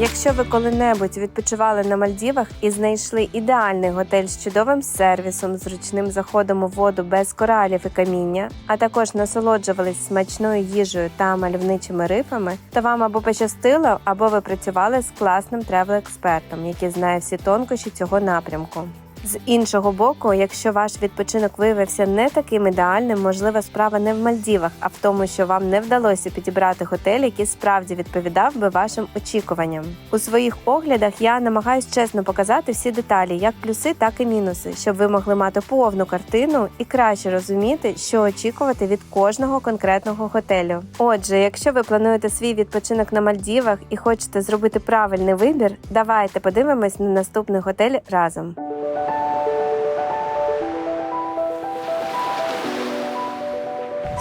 Якщо ви коли-небудь відпочивали на Мальдівах і знайшли ідеальний готель з чудовим сервісом, зручним заходом у воду без коралів і каміння, а також насолоджувались смачною їжею та мальовничими рифами, то вам або пощастило, або ви працювали з класним тревел-експертом, який знає всі тонкощі цього напрямку. З іншого боку, якщо ваш відпочинок виявився не таким ідеальним, можлива справа не в Мальдівах, а в тому, що вам не вдалося підібрати готель, який справді відповідав би вашим очікуванням. У своїх оглядах я намагаюсь чесно показати всі деталі, як плюси, так і мінуси, щоб ви могли мати повну картину і краще розуміти, що очікувати від кожного конкретного готелю. Отже, якщо ви плануєте свій відпочинок на Мальдівах і хочете зробити правильний вибір, давайте подивимось на наступний готель разом.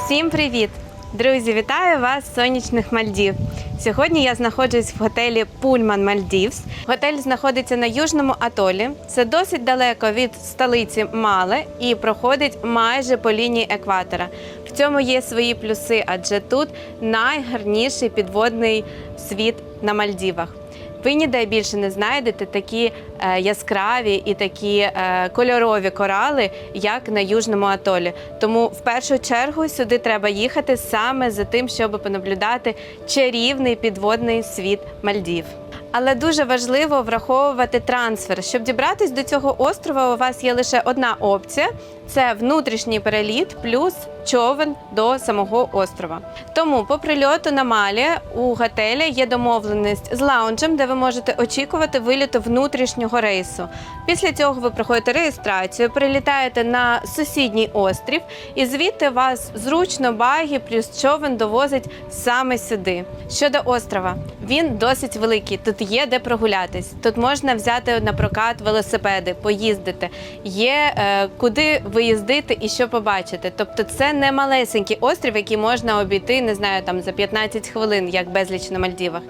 Всім привіт! Друзі, вітаю вас з сонячних Мальдів. Сьогодні я знаходжусь в готелі Пульман Мальдівс. Готель знаходиться на южному атолі. Це досить далеко від столиці Мале і проходить майже по лінії екватора. В цьому є свої плюси, адже тут найгарніший підводний світ на Мальдівах. Ви ніде більше не знайдете такі е, яскраві і такі е, кольорові корали, як на южному атолі. Тому в першу чергу сюди треба їхати саме за тим, щоб понаблюдати чарівний підводний світ Мальдів. Але дуже важливо враховувати трансфер. Щоб дібратись до цього острова, у вас є лише одна опція: це внутрішній переліт плюс човен до самого острова. Тому по прильоту на Малі у готелі є домовленість з лаунджем, де ви можете очікувати виліту внутрішнього рейсу. Після цього ви проходите реєстрацію, прилітаєте на сусідній острів, і звідти вас зручно багі плюс човен довозить саме сюди. Щодо острова, він досить великий. Тут є де прогулятись. Тут можна взяти на прокат велосипеди, поїздити. Є е, куди виїздити і що побачити. Тобто, це не малесенький острів, який можна обійти, не знаю, там за 15 хвилин, як безліч на Мальдівах.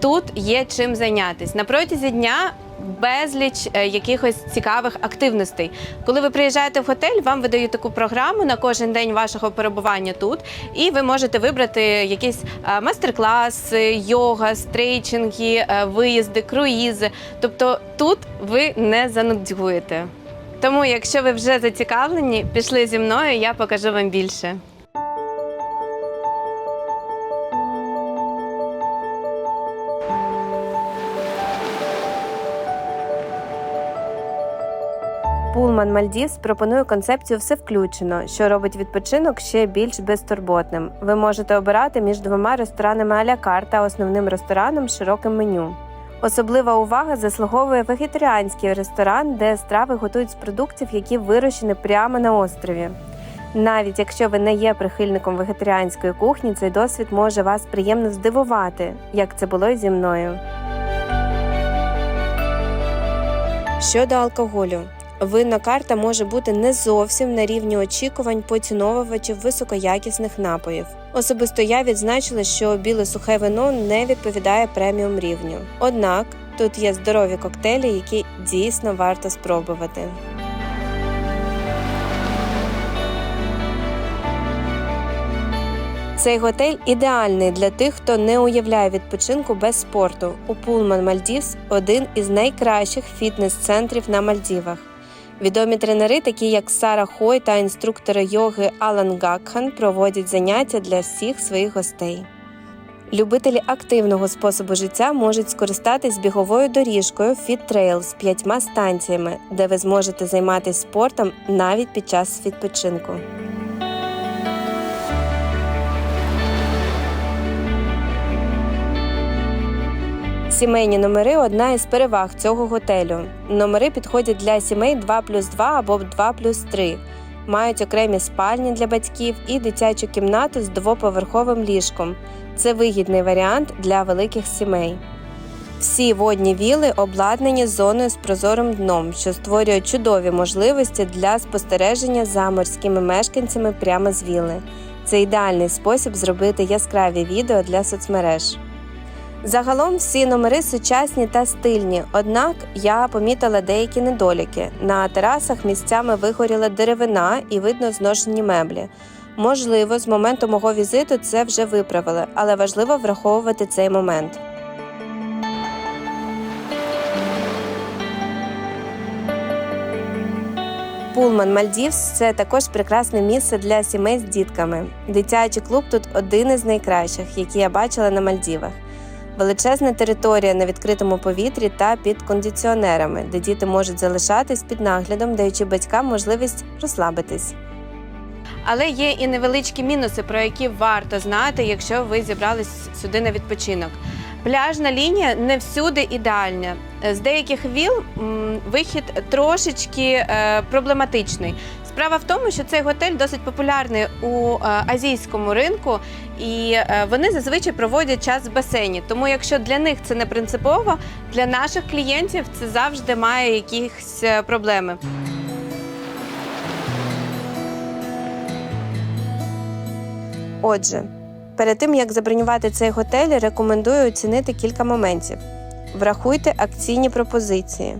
Тут є чим зайнятися. На протязі дня безліч е, якихось цікавих активностей. Коли ви приїжджаєте в готель, вам видають таку програму на кожен день вашого перебування тут, і ви можете вибрати якісь е, майстер-класи, йога, стрейчинги, е, виїзди, круїзи. Тобто тут ви не занудьгуєте. Тому, якщо ви вже зацікавлені, пішли зі мною, я покажу вам більше. Пулман Мальдівс пропонує концепцію все включено, що робить відпочинок ще більш безтурботним. Ви можете обирати між двома ресторанами а-ля карт та основним рестораном з широким меню. Особлива увага заслуговує вегетаріанський ресторан, де страви готують з продуктів, які вирощені прямо на острові. Навіть якщо ви не є прихильником вегетаріанської кухні, цей досвід може вас приємно здивувати, як це було і зі мною. Щодо алкоголю, винна карта може бути не зовсім на рівні очікувань поціновувачів високоякісних напоїв. Особисто я відзначила, що біле сухе вино не відповідає преміум рівню. Однак тут є здорові коктейлі, які дійсно варто спробувати. Цей готель ідеальний для тих, хто не уявляє відпочинку без спорту. У Пулман Мальдівс один із найкращих фітнес-центрів на Мальдівах. Відомі тренери, такі як Сара Хой та інструктори йоги Алан Гакхан, проводять заняття для всіх своїх гостей. Любителі активного способу життя можуть скористатись біговою доріжкою FitTrail з п'ятьма станціями, де ви зможете займатися спортом навіть під час відпочинку. Сімейні номери одна із переваг цього готелю. Номери підходять для сімей 2 плюс 2 або 2 плюс 3. Мають окремі спальні для батьків і дитячу кімнату з двоповерховим ліжком. Це вигідний варіант для великих сімей. Всі водні віли обладнані зоною з прозорим дном, що створює чудові можливості для спостереження за морськими мешканцями прямо з віли. Це ідеальний спосіб зробити яскраві відео для соцмереж. Загалом всі номери сучасні та стильні, однак я помітила деякі недоліки. На терасах місцями вигоріла деревина і видно зношені меблі. Можливо, з моменту мого візиту це вже виправили, але важливо враховувати цей момент. Пулман Мальдівс це також прекрасне місце для сімей з дітками. Дитячий клуб тут один із найкращих, які я бачила на Мальдівах. Величезна територія на відкритому повітрі та під кондиціонерами, де діти можуть залишатись під наглядом, даючи батькам можливість розслабитись. Але є і невеличкі мінуси, про які варто знати, якщо ви зібрались сюди на відпочинок. Пляжна лінія не всюди ідеальна. З деяких віл вихід трошечки е, проблематичний. Справа в тому, що цей готель досить популярний у е, азійському ринку, і е, вони зазвичай проводять час в басейні. Тому, якщо для них це не принципово, для наших клієнтів це завжди має якісь е, проблеми. Отже, перед тим як забронювати цей готель, рекомендую оцінити кілька моментів. Врахуйте акційні пропозиції,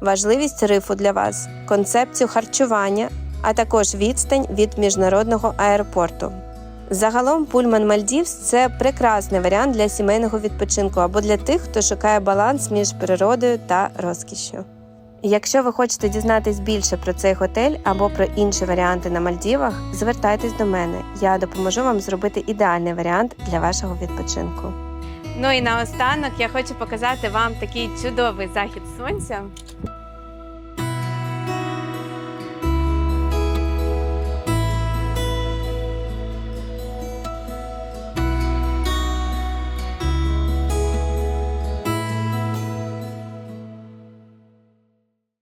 важливість рифу для вас, концепцію харчування, а також відстань від міжнародного аеропорту. Загалом Пульман Мальдівс це прекрасний варіант для сімейного відпочинку або для тих, хто шукає баланс між природою та розкішшю. Якщо ви хочете дізнатись більше про цей готель або про інші варіанти на Мальдівах, звертайтесь до мене. Я допоможу вам зробити ідеальний варіант для вашого відпочинку. Ну і наостанок я хочу показати вам такий чудовий захід сонця.